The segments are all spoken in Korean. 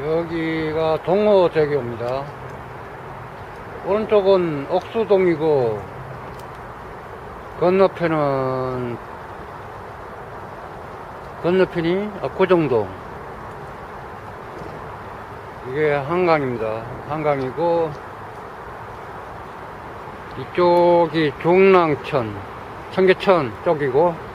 여기가 동호대교입니다. 오른쪽은 옥수동이고 건너편은 건너편이 압구정동 이게 한강입니다. 한강이고 이쪽이 중랑천 청계천 쪽이고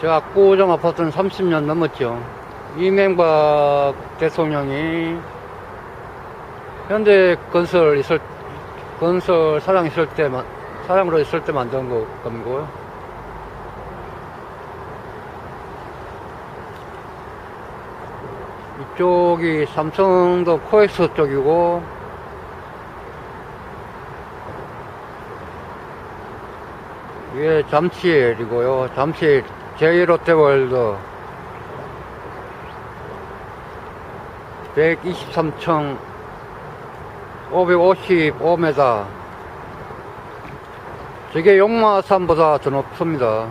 저 압구정 아파트는 30년 넘었죠. 이명박 대통령이 현대 건설 있을 건설 사장 있을 때만 사장으로 있을 때 만든 거 겁니고 이쪽이 삼성도 코엑스 쪽이고 위에 잠실이고요. 잠실 제1롯데월드 123층 555m 저게 용마산보다 더 높습니다.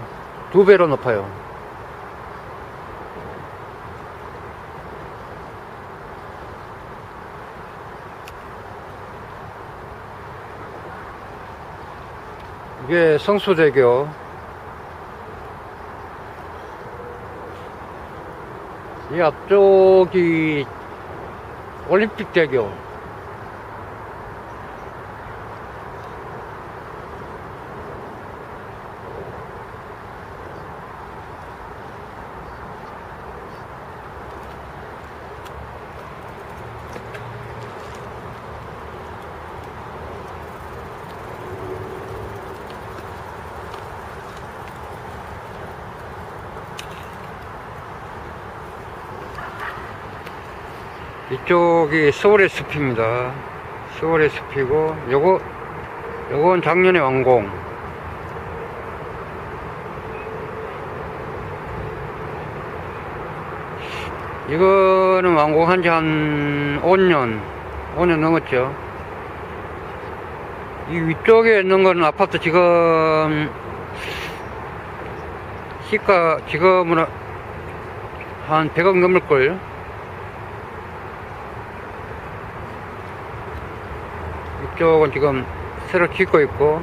두 배로 높아요. 이게 성수대교 이 앞쪽이 올림픽대교 이쪽이 서울의 숲입니다. 서울의 숲이고 요거 요건 작년에 완공. 이거는 완공한 지 한 5년, 5년 넘었죠. 이 위쪽에 있는 거는 아파트 지금 시가 지금은 한 100억 넘을걸 이쪽은 지금 새로 짓고 있고